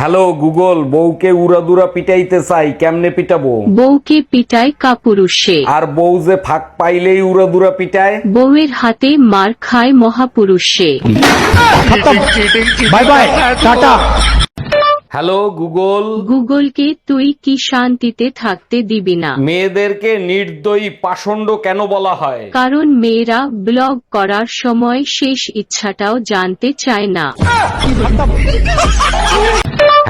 Hello Google বউকে উড়াদুরা পিটাইতে চাই কেমনে পিটাবো? বউকে পিটায় কাপুরুষে। আর বউ যে ফাঁক পাইলেই উড়াদুরা পিটায়? বউয়ের হাতে মার খায় মহাপুরুষে। Bye bye tata. Hello Google. গুগলকে তুই কি শান্তিতে থাকতে দিবি না? মেয়েদেরকে নির্দয়ী পাষণ্ড কেন বলা হয়? কারণ মেয়েরা ব্লগ করার সময় শেষ ইচ্ছাটাও জানতে চায় না।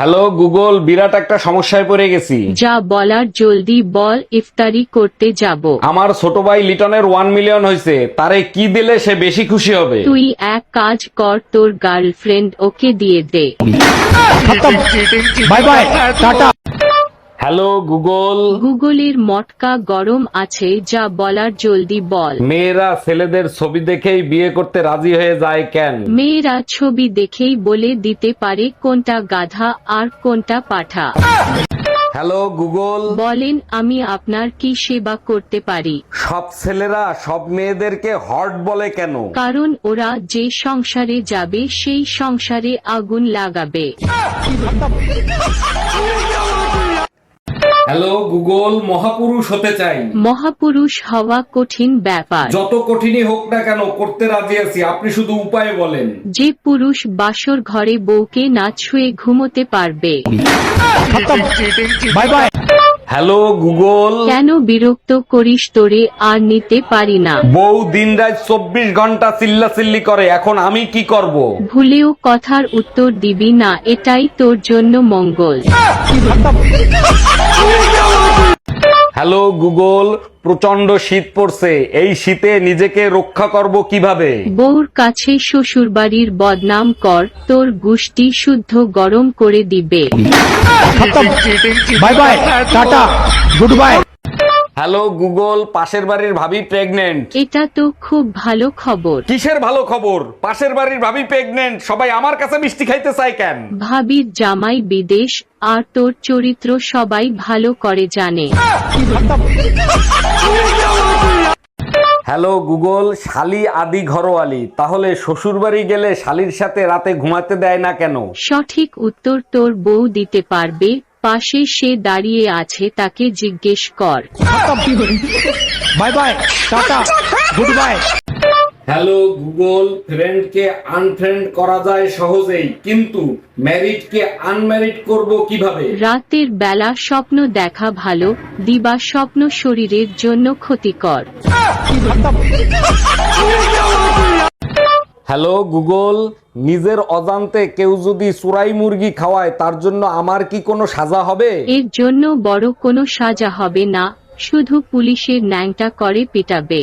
হ্যালো গুগল বিরাট একটা সমস্যায় পড়ে গেছি। যা বলার জলদি বল ইফতারি করতে যাব। আমার ছোট ভাই লিটনের ওয়ান মিলিয়ন হয়েছে তারে কি দিলে সে বেশি খুশি হবে? তুই এক কাজ কর তোর গার্লফ্রেন্ড ওকে দিয়ে দে। Bye bye tata. Hello Google গুগলের মটকা গরম আছে যা বলার জলদি বল। মেয়েরা ছেলেদের ছবি দেখেই বিয়ে করতে রাজি হয়ে যায় কেন? মেয়েরা ছবি দেখেই বলে দিতে পারে কোনটা গাধা আর কোনটা পাঠা। হ্যালো গুগল বলেন আমি আপনার কি সেবা করতে পারি? সব ছেলেরা সব মেয়েদেরকে হট বলে কেন? কারণ ওরা যে সংসারে যাবে সেই সংসারে আগুন লাগাবে। হ্যালো গুগল মহাপুরুষ হতে চাই। মহাপুরুষ হওয়া কঠিন ব্যাপার। যত কঠিনই হোক না কেন করতে রাজি আছি আপনি শুধু উপায় বলেন। যে পুরুষ বাসর ঘরে বউকে না ছুঁয়ে ঘুমোতে পারবে। Bye bye hello Google. কেন বিরক্ত করিস তোরে আর নিতে পারি না। বউ দিন রাত চব্বিশ ঘণ্টা চিল্লা চিল্লি করে এখন আমি কি করব? ভুলেও কথার উত্তর দিবি না এটাই তোর জন্য মঙ্গল। হ্যালো গুগল প্রচণ্ড শীত পড়ছে। এই শীতে নিজেকে রক্ষা করব কীভাবে? বউর কাছে শ্বশুর বাড়ির বদনাম কর তোর গুষ্টি শুদ্ধ গরম করে দিবে। Bye bye tata goodbye. Hello Google পাশের বাড়ির ভাবি প্রেগনেন্ট এটা তো খুব ভালো খবর। কিসের ভালো খবর? পাশের বাড়ির ভাবি প্রেগনেন্ট সবাই আমার কাছে মিষ্টি খাইতে চায় কেন? ভাবির জামাই বিদেশ আর তোর চরিত্র সবাই ভালো করে জানে। হ্যালো গুগল শালি আদি ঘরোয়ালি। তাহলে শ্বশুর বাড়ি গেলে শালির সাথে রাতে ঘুমাতে দেয় না কেন? সঠিক উত্তর তোর বউ দিতে পারবে পাশে সে দাঁড়িয়ে আছে তাকে জিজ্ঞেস কর। Bye bye tata goodbye hello Google ফ্রেন্ডকে আনফ্রেন্ড করা যায় সহজেই কিন্তু ম্যারিডকে আনম্যারিড করব কীভাবে? রাতের বেলা স্বপ্ন দেখা ভালো দিবা স্বপ্ন শরীরের জন্য ক্ষতিকর। হ্যালো গুগল নিজের অজান্তে কেউ যদি চুরাই মুরগি খাওয়ায় তার জন্য আমার কি কোনো সাজা হবে? এর জন্য বড় কোনো সাজা হবে না শুধু পুলিশের ন্যাংটা করে পিটাবে।